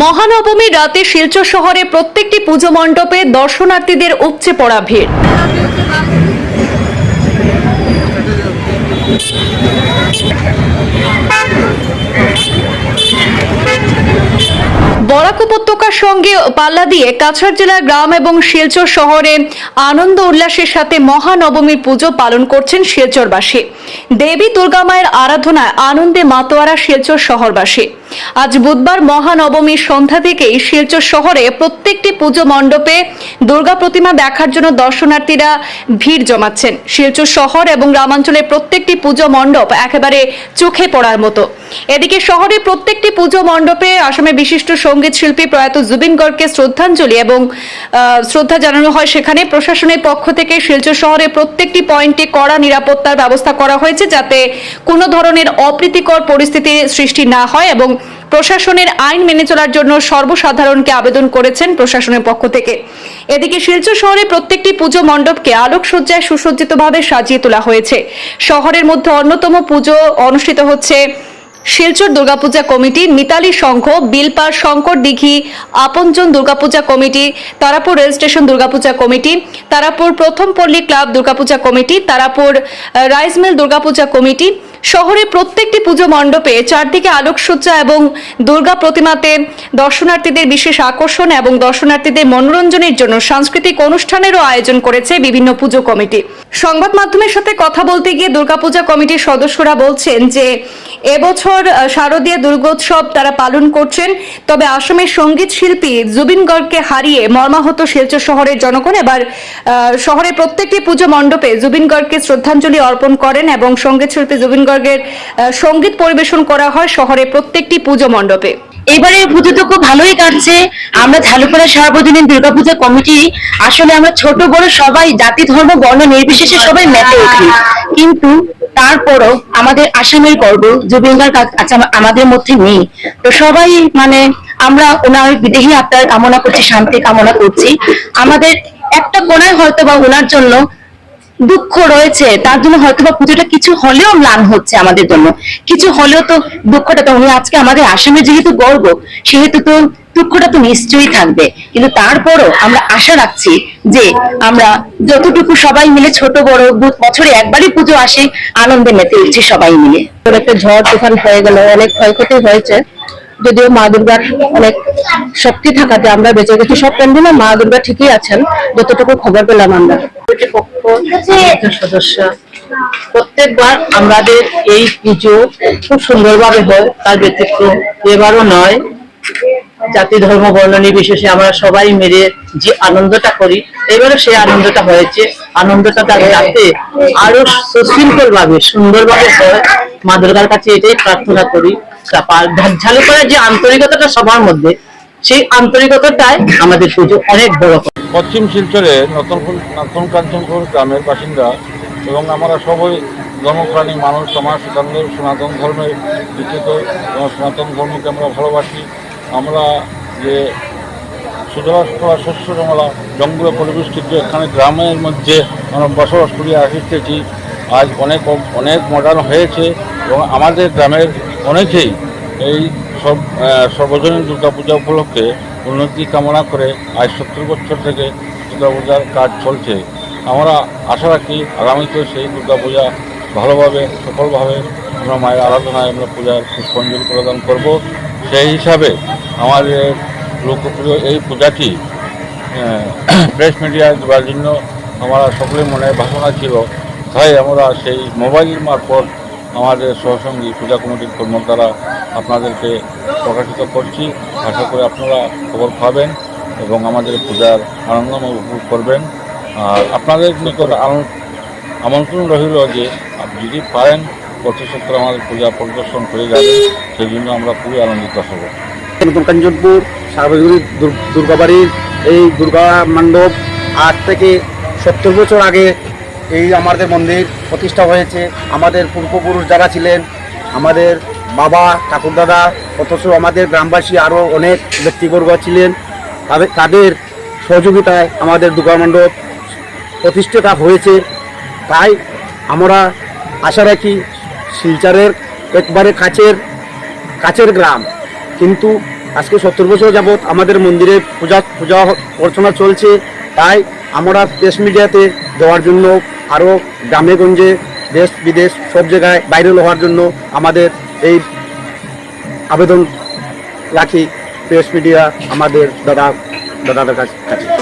মহানবমীর রাতে শিলচর শহরে প্রত্যেকটি পুজো মণ্ডপে দর্শনার্থীদের উপচে পড়া ভিড়। বরাক উপত্যকার সঙ্গে পাল্লা দিয়ে কাছাড় জেলার গ্রাম এবং শিলচর শহরে আনন্দ উল্লাসের সাথে মহানবমীর পুজো পালন করছেন শিলচরবাসী। দেবী দুর্গা মায়ের আরাধনায় আনন্দে মাতোয়ারা শিলচর শহরবাসী। আজ বুধবার মহানবমীর সন্ধ্যা থেকেই শিলচর শহরে প্রত্যেকটি পুজো মণ্ডপে দুর্গা প্রতিমা দেখার জন্য দর্শনার্থীরা ভিড় জমাচ্ছেন। শিলচর শহর এবং গ্রামাঞ্চলের প্রত্যেকটি পুজো মণ্ডপ একেবারে চোখে পড়ার মতো। এদিকে শহরে প্রত্যেকটি পুজো মণ্ডপে আসামের বিশিষ্ট সংগীত শিল্পী প্রয়াত জুবিন গর্গকে শ্রদ্ধাঞ্জলি এবং শ্রদ্ধা জানানো হয় সেখানে। প্রশাসনের পক্ষ থেকে শিলচর শহরে প্রত্যেকটি পয়েন্টে কড়া নিরাপত্তার ব্যবস্থা করা হয়েছে যাতে কোনো ধরনের অপ্রীতিকর পরিস্থিতির সৃষ্টি না হয় এবং প্রশাসনের আইন মেনে চলার জন্য সর্বসাধারণকে আবেদন করেছেন প্রশাসনের পক্ষ থেকে। এদিকে শিলচর শহরে প্রত্যেকটি পুজো মণ্ডপকে আলোকসজ্জায় সুসজ্জিতভাবে সাজিয়ে তোলা হয়েছে। শহরের মধ্যে অন্যতম পুজো অনুষ্ঠিত হচ্ছে Silchar Durga Puja committee Mitali Sangha Bilpar Shankar Dighi Apanjan Durga Puja committee Tarapur rail station Durga Puja committee Tarapur Pratham Palli club Durga Puja committee Tarapur আহ, রাইস মিল দুর্গাপূজা কমিটি। শহরের প্রত্যেকটি পুজো মণ্ডপে চারদিকে আলোকসজ্জা এবং দুর্গা প্রতিমাতে দর্শনার্থীদের বিশেষ আকর্ষণ এবং দর্শনার্থীদের মনোরঞ্জনের জন্য সাংস্কৃতিক অনুষ্ঠানেরও আয়োজন করেছে বিভিন্ন পুজো কমিটি। সংবাদ মাধ্যমের সাথে কথা বলতে গিয়ে দুর্গাপূজা কমিটির সদস্যরা বলছেন যে এবছর শারদীয় দুর্গোৎসব তারা পালন করছেন। তবে আসামের সংগীত শিল্পী জুবিন গর্গকে হারিয়ে মর্মাহত শিলচর শহরের জনগণ এবার শহরের প্রত্যেকটি পুজো মণ্ডপে জুবিন গর্গকে শ্রদ্ধাঞ্জলি অর্পণ করেন এবং সংগীত শিল্পী জুবিন গর্গের সংগীত পরিবেশন করা হয় শহরের প্রত্যেকটি পুজো মণ্ডপে। এবারে পুজো তো খুব ভালোই কাটছে। আমরা ঝালুপাড়া সার্বজনীন দুর্গাপূজা কমিটি, আসলে আমরা ছোট, বড় সবাই জাতি, ধর্ম, বর্ণ নির্বিশেষে সবাই মেতে উঠি। কিন্তু তারপরও আমাদের আসামের গর্ব জুবিন গার্গ আজ- আজ আমাদের মধ্যে নেই। তো সবাই মানে আমরা ওনার বিদেহী আত্মার কামনা করছি, শান্তি কামনা করছি। আমাদের একটা কোনায় হয়তো বা ওনার জন্য দুঃখ রয়েছে, তার জন্য হয়তো বা পুজোটা কিছু হলেও ম্লান হচ্ছে আমাদের জন্য। কিছু হলেও তো দুঃখটা তো, উনি আজকে আমাদের আসামে যেহেতু গর্ব, সেহেতু তো দুঃখটা তো নিশ্চয়ই থাকবে। কিন্তু তারপরও আমরা আশা রাখছি যে আমরা যতটুকু সবাই মিলে ছোট বড় বছরে একবারই পুজো আসে আনন্দে মেতে উঠছি সবাই মিলে। তোর একটা ঝড় তুফান হয়ে গেল অনেক ক্ষয়ক্ষতি হয়েছে। যদিও মা দুর্গার অনেক শক্তি থাকাতে আমরা বেঁচে গেছি সব প্যান্ডেলে মা দুর্গা ঠিকই আছেন যতটুকু খবর পেলাম আমরা। কর্তৃপক্ষ সদস্য প্রত্যেকবার আমাদের এই পুজো খুব সুন্দরভাবে হয় তার ব্যতিক্রম এবারও নয়। জাতি, ধর্ম, বর্ণ নির্বিশেষে আমরা সবাই মিলে যে আনন্দটা করি এবারও সেই আনন্দটা হয়েছে। আনন্দটা তার যাতে আরও সুশৃঙ্খল ভাবে সুন্দর ভাবে মা দুর্গার কাছে এটাই প্রার্থনা করি। তারপর ঝা- যে আন্তরিকতাটা সবার মধ্যে, সেই আন্তরিকতাটাই আমাদের পুজো অনেক বড়। পশ্চিম শিলচরে নতুন নতুন কাঞ্চনপুর গ্রামের বাসিন্দা এবং আমরা সবাই ধর্মপ্রাণী মানুষ, সমাজ সনাতন ধর্মের এবং সনাতন ধর্মকে আমরা ভালোবাসি। আমরা যে সুধরা শস্য জমলা জঙ্গলে পরিবেষ্টিত এখানে গ্রামের মধ্যে আমরা বসবাস করি, আসতেছি, আজ অনেক অনেক মডার্ন হয়েছে এবং আমাদের গ্রামের অনেকেই এই সব সর্বজনীন দুর্গাপূজা উপলক্ষে উন্নতি কামনা করে আজ সত্তর বছর থেকে দুর্গাপূজার কাজ চলছে। আমরা আশা রাখি আগামীতে সেই দুর্গাপূজা ভালোভাবে, সফলভাবে আমরা মায়ের আরাধনায় আমরা পূজার পুষ্পাঞ্জলি প্রদান করব। সেই হিসাবে আমাদের লোকপ্রিয় এই পূজাটি প্রেস মিডিয়া দেওয়ার জন্য আমরা সকলের মনে ভাবনা ছিল, তাই আমরা সেই মোবাইল মারফত আমাদের সহসঙ্গী পূজা কমিটির কর্মকর্তারা আপনাদেরকে প্রকাশিত করছি। আশা করি আপনারা খবর পাবেন এবং আমাদের পূজার আনন্দময় উপভোগ করবেন। আর আপনাদের নিকট আমন্ত্রণ রহিল যে, যদি পারেন সপ্তাহে আমাদের পূজা পরিদর্শন করে যাবেন সেই জন্য আমরা খুবই আনন্দিত হব। নতুন সার্বজনীন দুর্গাবাড়ির এই দুর্গা মণ্ডপ আজ থেকে সত্তর বছর আগে এই আমাদের মন্দির প্রতিষ্ঠা হয়েছে। আমাদের পূর্বপুরুষ যারা ছিলেন, আমাদের বাবা, ঠাকুরদাদা, অথচ আমাদের গ্রামবাসী আরও অনেক ব্যক্তিবর্গ ছিলেন, তাদের তাদের সহযোগিতায় আমাদের দুর্গা মণ্ডপ প্রতিষ্ঠাতা হয়েছে। তাই আমরা আশা রাখি শিলচরের একবারে কাছের কাছের গ্রাম। কিন্তু আজকে সত্তর বছর যাবৎ আমাদের মন্দিরে পূজা পূজা অর্চনা চলছে। তাই আমরা প্রেস মিডিয়াতে দেওয়ার জন্য, আরও গ্রামে, গঞ্জে, দেশ, বিদেশ, সব জায়গায় ভাইরাল হওয়ার জন্য আমাদের এই আবেদন রাখি। প্রেস মিডিয়া আমাদের দাদা, দাদাদের কাছে।